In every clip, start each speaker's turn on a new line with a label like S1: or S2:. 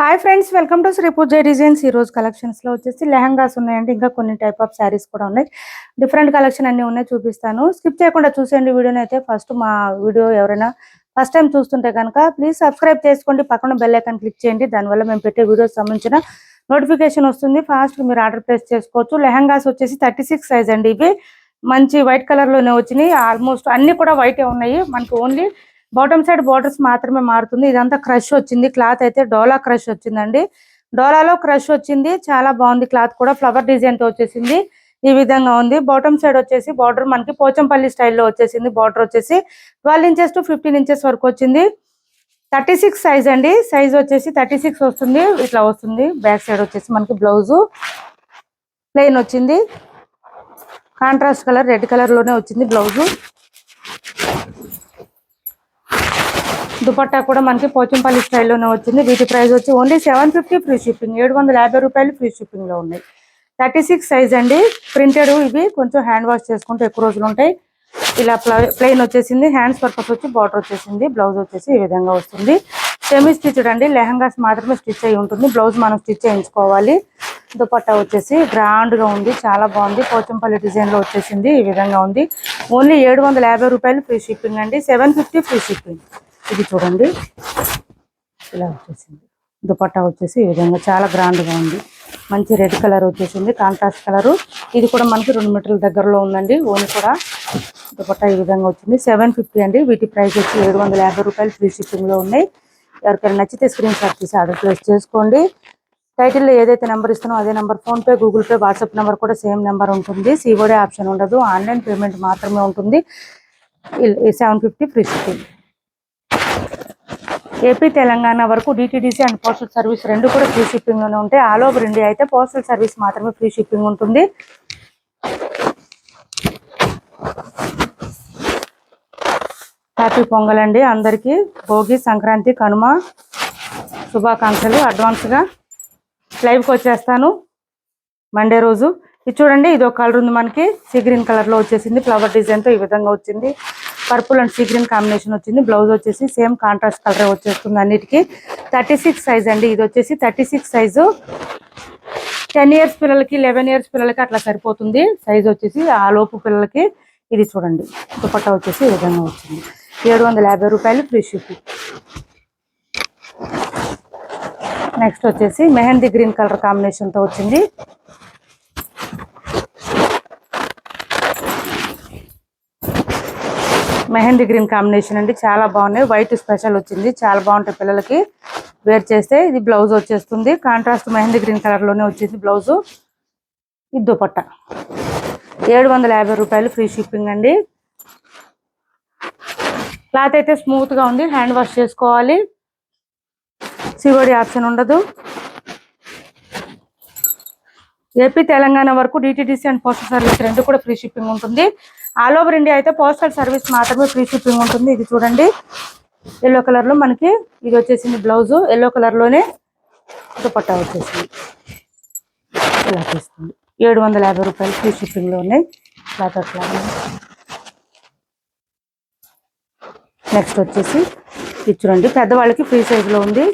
S1: Hi friends welcome to Sri Pooja designs ఈ రోజు కలెక్షన్స్లో వచ్చేసి లెహంగాస్ ఉన్నాయండి. ఇంకా కొన్ని టైప్ ఆఫ్ శారీస్ కూడా ఉన్నాయి. డిఫరెంట్ కలెక్షన్ అన్ని ఉన్నాయి చూపిస్తాను. స్కిప్ చేయకుండా చూసేయండి వీడియోని అయితే. ఫస్ట్ మా వీడియో ఎవరైనా ఫస్ట్ టైం చూస్తుంటే కనుక ప్లీజ్ సబ్స్క్రైబ్ చేసుకోండి. పక్కన బెల్ ఐకాన్ క్లిక్ చేయండి. దానివల్ల మేము పెట్టే వీడియోస్ సంబంధించిన నోటిఫికేషన్ వస్తుంది. ఫాస్ట్ మీరు ఆర్డర్ ప్లేస్ చేసుకోవచ్చు. లెహంగాస్ వచ్చేసి థర్టీ సిక్స్ సైజ్ అండి ఇవి. మంచి వైట్ కలర్లోనే వచ్చినాయి. ఆల్మోస్ట్ అన్ని కూడా వైట్ ఉన్నాయి. మనకు ఓన్లీ బాటమ్ సైడ్ బోర్డర్స్ మాత్రమే మారుతుంది. ఇదంతా క్రష్ వచ్చింది. క్లాత్ అయితే డోలా క్రష్ వచ్చిందండి. డోలాలో క్రష్ వచ్చింది. చాలా బాగుంది క్లాత్ కూడా. ఫ్లవర్ డిజైన్తో వచ్చేసింది. ఈ విధంగా ఉంది. బాటమ్ సైడ్ వచ్చేసి బార్డర్ మనకి పోచంపల్లి స్టైల్లో వచ్చేసింది. బార్డర్ వచ్చేసి twelve inches to fifteen inches వరకు వచ్చింది. థర్టీ సిక్స్ సైజ్ అండి. సైజ్ వచ్చేసి థర్టీ సిక్స్ వస్తుంది. ఇట్లా వస్తుంది. బ్యాక్ సైడ్ వచ్చేసి మనకి బ్లౌజు. ప్లెయిన్ వచ్చింది. కాంట్రాస్ట్ కలర్ రెడ్ కలర్లోనే వచ్చింది బ్లౌజు. దుపట్టా కూడా మనకి పోచంపల్లి స్టైల్లోనే వచ్చింది. వీటి ప్రైస్ వచ్చి only seven fifty free shipping. ఏడు వందల యాభై రూపాయలు ఫ్రీ షిప్పింగ్లో ఉన్నాయి. థర్టీ సిక్స్ సైజ్ అండి. ప్రింటెడ్ ఇవి కొంచెం హ్యాండ్ వాష్ చేసుకుంటే ఎక్కువ రోజులు ఉంటాయి. ఇలా ప్లెయిన్ వచ్చేసింది. హ్యాండ్స్ పర్పస్ వచ్చి బార్డర్ వచ్చేసింది. బ్లౌజ్ వచ్చేసి ఈ విధంగా వస్తుంది. సెమీ స్టిచ్డ్ అండి. లెహంగాస్ మాత్రమే స్టిచ్ అయి ఉంటుంది. బ్లౌజ్ మనం స్టిచ్ చేయించుకోవాలి. దుపట్టా వచ్చేసి గ్రాండ్గా ఉంది. చాలా బాగుంది. పోచంపల్లి డిజైన్లో వచ్చేసింది. ఈ విధంగా ఉంది. ఓన్లీ ఏడు వందల యాభై రూపాయలు ఫ్రీ షిప్పింగ్ అండి. Seven fifty free shipping. ఇది చూడండి. ఇలా వచ్చేసింది. దుపట్టా వచ్చేసి ఈ విధంగా చాలా గ్రాండ్గా ఉంది. మంచి రెడ్ కలర్ వచ్చేసింది. Contrast colour. ఇది కూడా మనకి రెండు మీటర్ల దగ్గరలో ఉందండి. ఓన్ కూడా దుపట్టా ఈ విధంగా వచ్చింది. సెవెన్ ఫిఫ్టీ అండి. వీటి ప్రైస్ వచ్చి ఏడు వందల యాభై రూపాయలు ఫ్రీ షిప్పింగ్లో ఉన్నాయి. ఎవరికైనా నచ్చితే స్క్రీన్ షాట్ తీసి ఆర్డర్ ప్లేస్ చేసుకోండి. టైటిల్లో ఏదైతే నెంబర్ ఇస్తానో అదే number PhonePe Google pay WhatsApp number కూడా సేమ్ నెంబర్ ఉంటుంది. సీఓడే ఆప్షన్ ఉండదు. ఆన్లైన్ పేమెంట్ మాత్రమే ఉంటుంది. Seven fifty free shipping. AP Telangana వరకు డిటిడిసి అండ్ పోస్టల్ సర్వీస్ రెండు కూడా ఫ్రీ షిప్పింగ్లోనే ఉంటాయి. ఆల్ ఓవర్ ఇండియా అయితే పోస్టల్ సర్వీస్ మాత్రమే ఫ్రీ షిప్పింగ్ ఉంటుంది. హ్యాపీ పొంగల్ అండి అందరికీ. భోగి సంక్రాంతి కనుమ శుభాకాంక్షలు. అడ్వాన్స్గా లైవ్కి వచ్చేస్తాను. మండే రోజు. ఇది చూడండి ఇది ఒక కలర్ ఉంది మనకి. సీ గ్రీన్ కలర్లో వచ్చేసింది. ఫ్లవర్ డిజైన్తో ఈ విధంగా వచ్చింది. Purple and sea green combination వచ్చింది. బ్లౌజ్ వచ్చేసి సేమ్ కాంట్రాస్ట్ కలర్ వచ్చేస్తుంది అన్నిటికీ. థర్టీ సిక్స్ సైజ్ అండి. ఇది వచ్చేసి thirty six size. Ten years పిల్లలకి లెవెన్ ఇయర్స్ పిల్లలకి అట్లా సరిపోతుంది. సైజ్ వచ్చేసి ఆ లోపు పిల్లలకి ఇది చూడండి. దుపట్టా వచ్చేసి ఈ విధంగా వచ్చింది. ఏడు వందల యాభై రూపాయలు ఫ్రీ షిప్పింగ్. నెక్స్ట్ వచ్చేసి మెహందీ గ్రీన్ కలర్ కాంబినేషన్తో వచ్చింది. మెహందీ గ్రీన్ కాంబినేషన్ అండి. చాలా బాగున్నాయి. వైట్ స్పెషల్ వచ్చింది. చాలా బాగుంటాయి పిల్లలకి. వేర్ చేస్తే ఇది బ్లౌజ్ వచ్చేస్తుంది. కాంట్రాస్ట్ మెహందీ గ్రీన్ కలర్లోనే వచ్చింది బ్లౌజ్. ఇది దుపట్ట. ఏడు వందల యాభై రూపాయలు ఫ్రీ షిప్పింగ్ అండి. క్లాత్ అయితే స్మూత్గా ఉంది. హ్యాండ్ వాష్ చేసుకోవాలి. సివడి ఆప్షన్ ఉండదు. ఏపీ తెలంగాణ వరకు డిటీడీసీ అండ్ పోస్టల్ సర్వీస్ రెండు కూడా ఫ్రీ షిప్పింగ్ ఉంటుంది. ఆల్ ఓవర్ ఇండియా అయితే పోస్టల్ సర్వీస్ మాత్రమే ఫ్రీ షిప్పింగ్ ఉంటుంది. ఇది చూడండి. ఎల్లో కలర్లో మనకి ఇది వచ్చేసింది బ్లౌజు. ఎల్లో కలర్లోనే దుపట్టా వచ్చేసింది. ఇలా తీస్తుంది. ఏడు వందల యాభై రూపాయలు ఫ్రీ షిప్పింగ్లోనే ఉన్నాయి. క్లాత్ అట్లా నెక్స్ట్ వచ్చేసి ఇది చూడండి. పెద్దవాళ్ళకి ఫ్రీ సైజ్లో ఉంది.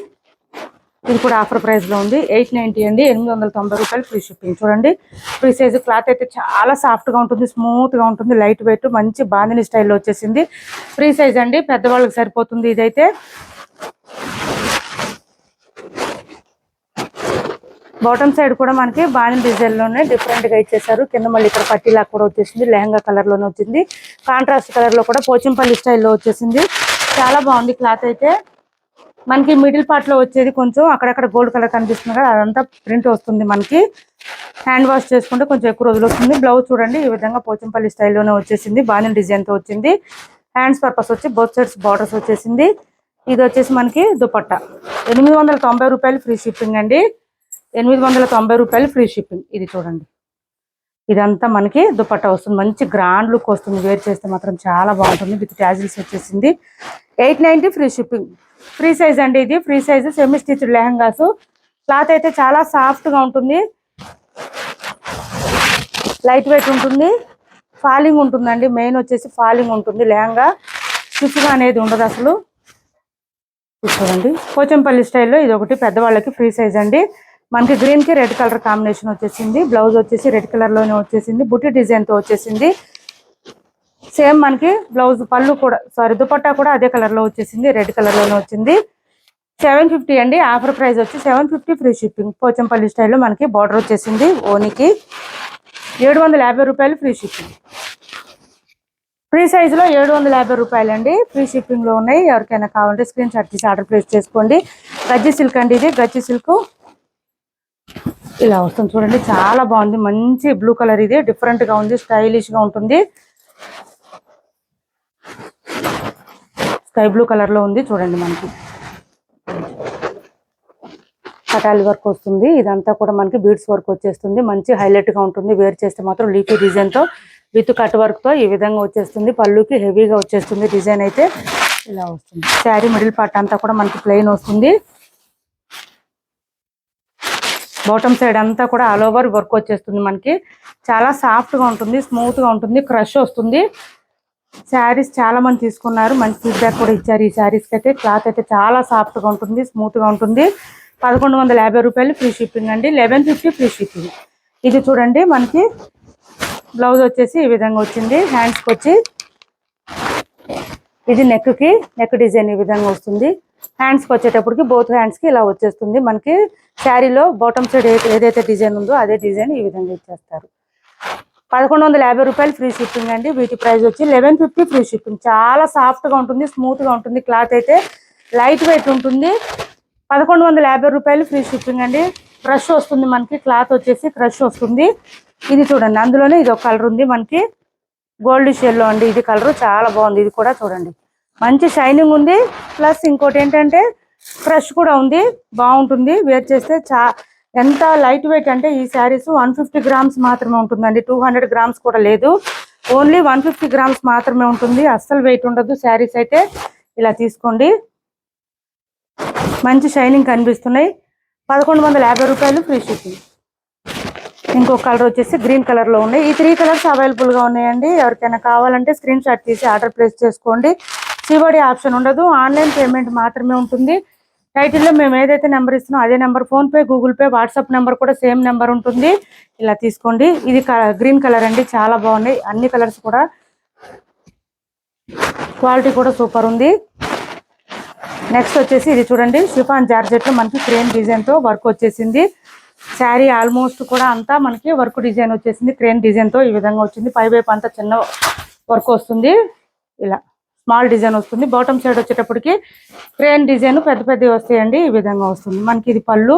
S1: ఇది కూడా ఆఫర్ ప్రైస్లో ఉంది. ఎయిట్ నైంటీ అండి. ఎనిమిది వందల తొంభై రూపాయలు ఫ్రీ షిప్పింగ్. చూడండి ఫ్రీ సైజ్ క్లాత్ అయితే చాలా సాఫ్ట్గా ఉంటుంది స్మూత్గా ఉంటుంది లైట్ వెయిట్ మంచి బాందిని స్టైల్లో వచ్చేసింది. ఫ్రీ సైజ్ అండి పెద్దవాళ్ళకి సరిపోతుంది ఇదైతే. బాటమ్ సైడ్ కూడా మనకి బాణి డిజైన్లోనే డిఫరెంట్గా ఇచ్చేసారు కింద మళ్ళీ ఇక్కడ పట్టీలా కూడా వచ్చేసింది లెహంగా కలర్లోనే వచ్చింది. కాంట్రాస్ట్ కలర్లో కూడా పోచంపల్లి స్టైల్లో వచ్చేసింది. చాలా బాగుంది క్లాత్ అయితే. మనకి మిడిల్ పార్ట్లో వచ్చేది కొంచెం అక్కడక్కడ గోల్డ్ కలర్ కనిపిస్తుంది కదా అదంతా ప్రింట్ వస్తుంది మనకి. హ్యాండ్ వాష్ చేసుకుంటే కొంచెం ఎక్కువ రోజులు వస్తుంది. బ్లౌజ్ చూడండి ఈ విధంగా పోచంపల్లి స్టైల్లోనే వచ్చేసింది. బాగానే డిజైన్తో వచ్చింది. హ్యాండ్స్ పర్పస్ వచ్చి బోత్ సైడ్స్ బార్డర్స్ వచ్చేసింది. ఇది వచ్చేసి మనకి దుపట్టా. ఎనిమిది వందల తొంభై రూపాయలు ఫ్రీ షిప్పింగ్ అండి. ఎనిమిది వందల తొంభై రూపాయలు ఫ్రీ షిప్పింగ్. ఇది చూడండి. ఇదంతా మనకి దుపట్టా వస్తుంది. మంచి గ్రాండ్ లుక్ వస్తుంది. వేర్ చేస్తే మాత్రం చాలా బాగుంటుంది. విత్ ట్యాజిల్స్ వచ్చేసింది. Eight ninety free shipping. Free size అండి ఇది. Free size semi stitch lehengas. Cloth అయితే చాలా సాఫ్ట్గా ఉంటుంది. లైట్ వెయిట్ ఉంటుంది. ఫాలింగ్ ఉంటుందండి. మెయిన్ వచ్చేసి ఫాలింగ్ ఉంటుంది లెహంగా. స్టిచ్గా అనేది ఉండదు అసలు. చూసుకోండి కోచంపల్లి పోచంపల్లి స్టైల్లో ఇది ఒకటి పెద్దవాళ్ళకి ఫ్రీ సైజ్ అండి. మనకి గ్రీన్కి రెడ్ కలర్ కాంబినేషన్ వచ్చేసింది. బ్లౌజ్ వచ్చేసి రెడ్ కలర్లోనే వచ్చేసింది. బుట్టి డిజైన్తో వచ్చేసింది. సేమ్ మనకి బ్లౌజ్ పళ్ళు కూడా సారీ దుపట్టా కూడా అదే కలర్లో వచ్చేసింది రెడ్ కలర్లోనే వచ్చింది. సెవెన్ ఫిఫ్టీ అండి ఆఫర్ ప్రైస్ వచ్చి seven fifty free shipping Pochampally స్టైల్లో మనకి బార్డర్ వచ్చేసింది ఓనికి ఏడు వందల యాభై రూపాయలు ఫ్రీ షిప్పింగ్ ఫ్రీ సైజ్లో ఏడు వందల యాభై రూపాయలు అండి ఫ్రీ షిప్పింగ్లో ఉన్నాయి. ఎవరికైనా కావాలంటే స్క్రీన్ షాట్ తీసి ఆర్డర్ ప్లేస్ చేసుకోండి. గజ్జి సిల్క్ అండి ఇది. గజ్జి సిల్క్ ఇలా వస్తుంది చూడండి. చాలా బాగుంది. మంచి బ్లూ కలర్ ఇది. డిఫరెంట్గా ఉంది. స్టైలిష్గా ఉంటుంది. స్కై బ్లూ కలర్లో ఉంది చూడండి మనకి. కటాలి వర్క్ వస్తుంది. ఇదంతా కూడా మనకి బీడ్స్ వర్క్ వచ్చేస్తుంది. మంచి హైలైట్గా ఉంటుంది. వేర్ చేస్తే మాత్రం లీఫీ డిజైన్తో విత్ కట్ వర్క్తో ఈ విధంగా వచ్చేస్తుంది. పళ్ళుకి హెవీగా వచ్చేస్తుంది డిజైన్ అయితే. ఇలా వస్తుంది. శారీ మిడిల్ పార్ట్ అంతా కూడా మనకి ప్లెయిన్ వస్తుంది. బాటమ్ సైడ్ అంతా కూడా ఆల్ ఓవర్ వర్క్ వచ్చేస్తుంది మనకి. చాలా సాఫ్ట్గా ఉంటుంది స్మూత్గా ఉంటుంది క్రష్ వస్తుంది. శారీస్ చాలా మంది తీసుకున్నారు. మంచి ఫీడ్బ్యాక్ కూడా ఇచ్చారు ఈ శారీస్కి అయితే. క్లాత్ అయితే చాలా సాఫ్ట్గా ఉంటుంది స్మూత్గా ఉంటుంది. పదకొండు వందల యాభై రూపాయలు ఫ్రీ షిప్పింగ్ అండి. లెవెన్ ఫిఫ్టీ ఫ్రీ షిప్పింగ్ ఇది చూడండి మనకి బ్లౌజ్ వచ్చేసి ఈ విధంగా వచ్చింది. హ్యాండ్స్కి వచ్చి ఇది నెక్కి నెక్ డిజైన్ ఈ విధంగా వస్తుంది. హ్యాండ్స్కి వచ్చేటప్పటికి బోత్ హ్యాండ్స్కి ఇలా వచ్చేస్తుంది. మనకి శారీలో బాటమ్ సైడ్ ఏదైతే డిజైన్ ఉందో అదే డిజైన్ ఈ విధంగా ఇచ్చేస్తారు. పదకొండు వందల యాభై రూపాయలు ఫ్రీ షిప్పింగ్ అండి. వీటి ప్రైస్ వచ్చి లెవెన్ ఫిఫ్టీ ఫ్రీ షిప్పింగ్. చాలా సాఫ్ట్గా ఉంటుంది స్మూత్గా ఉంటుంది క్లాత్ అయితే లైట్ వెయిట్ ఉంటుంది. పదకొండు వందల యాభై రూపాయలు ఫ్రీ షిప్పింగ్ అండి. క్రష్ వస్తుంది మనకి క్లాత్ వచ్చేసి క్రష్ వస్తుంది. ఇది చూడండి అందులోనే ఇది ఒక కలర్ ఉంది మనకి. గోల్డ్ షేల్లో అండి ఇది కలర్ చాలా బాగుంది ఇది కూడా చూడండి. మంచి షైనింగ్ ఉంది. ప్లస్ ఇంకోటి ఏంటంటే క్రష్ కూడా ఉంది బాగుంటుంది. వేర్ చేస్తే చా ఎంత లైట్ వెయిట్ అంటే ఈ శారీస్ వన్ ఫిఫ్టీ గ్రామ్స్ మాత్రమే ఉంటుందండి. టూ హండ్రెడ్ గ్రామ్స్ కూడా లేదు. ఓన్లీ వన్ ఫిఫ్టీ గ్రామ్స్ మాత్రమే ఉంటుంది. అస్సలు వెయిట్ ఉండదు. శారీస్ అయితే ఇలా తీసుకోండి. మంచి షైనింగ్ కనిపిస్తున్నాయి. పదకొండు వందల యాభై రూపాయలు ఫ్రీ షిప్పింగ్ ఇంకో కలర్ వచ్చేసి గ్రీన్ కలర్లో ఉన్నాయి. ఈ త్రీ కలర్స్ అవైలబుల్గా ఉన్నాయండి. ఎవరికైనా కావాలంటే స్క్రీన్ షాట్ తీసి ఆర్డర్ ప్లేస్ చేసుకోండి. సివడి ఆప్షన్ ఉండదు. ఆన్లైన్ పేమెంట్ మాత్రమే ఉంటుంది. టైటిల్లో మేము ఏదైతే నెంబర్ ఇస్తున్నామో అదే number PhonePe Google Pay WhatsApp number కూడా సేమ్ నెంబర్ ఉంటుంది. ఇలా తీసుకోండి. ఇది గ్రీన్ కలర్ అండి. చాలా బాగున్నాయి అన్ని కలర్స్ కూడా క్వాలిటీ కూడా సూపర్ ఉంది. నెక్స్ట్ వచ్చేసి ఇది చూడండి. షిఫాన్ జార్జెట్లో మనకి క్రేన్ డిజైన్తో వర్క్ వచ్చేసింది. శారీ ఆల్మోస్ట్ కూడా అంతా మనకి వర్క్ డిజైన్ వచ్చేసింది. క్రేన్ డిజైన్తో ఈ విధంగా వచ్చింది. పై వైపు అంతా చిన్న వర్క్ వస్తుంది. ఇలా. స్మాల్ డిజైన్ వస్తుంది. బాటమ్ సైడ్ వచ్చేటప్పటికి క్రేన్ డిజైన్ పెద్ద పెద్దవి వస్తాయండి. ఈ విధంగా వస్తుంది. మనకి ఇది పళ్ళు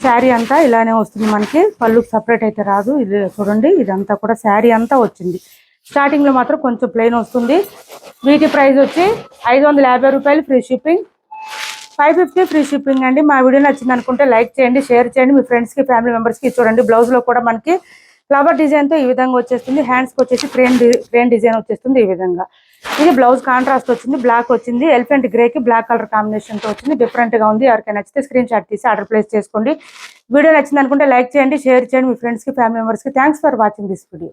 S1: శారీ అంతా ఇలానే వస్తుంది మనకి. పళ్ళు సపరేట్ అయితే రాదు. ఇది చూడండి ఇదంతా కూడా శారీ అంతా వచ్చింది. స్టార్టింగ్లో మాత్రం కొంచెం ప్లెయిన్ వస్తుంది. వీటి ప్రైస్ వచ్చి ఐదు వందల యాభై రూపాయలు free shipping five fifty free shipping అండి. మా వీడియో నచ్చింది అనుకుంటే లైక్ చేయండి షేర్ చేయండి. మీ ఫ్రెండ్స్కి ఫ్యామిలీ మెంబర్స్కి చూడండి. బ్లౌజ్లో కూడా మనకి ఫ్లవర్ డిజైన్తో ఈ విధంగా వచ్చేస్తుంది. హ్యాండ్స్కి వచ్చేసి క్రేన్ క్రేన్ డిజైన్ వచ్చేస్తుంది ఈ విధంగా. ఇది బ్లౌజ్ కాంట్రాస్ట్ వచ్చింది బ్లాక్ వచ్చింది. ఎలిఫెంట్ గ్రే కి బ్లాక్ కలర్ కాంబినేషన్తో వచ్చింది. డిఫరెంట్గా ఉంది. ఎవరికైనా నచ్చితే స్క్రీన్ షాట్ తీసి ఆర్డర్ ప్లేస్ చేసుకోండి. వీడియో నచ్చింది అనుకుంటే లైక్ చేయండి షేర్ చేయండి. మీ ఫ్రెండ్స్కి ఫ్యామిలీ మెంబర్స్కి. Thanks for watching this video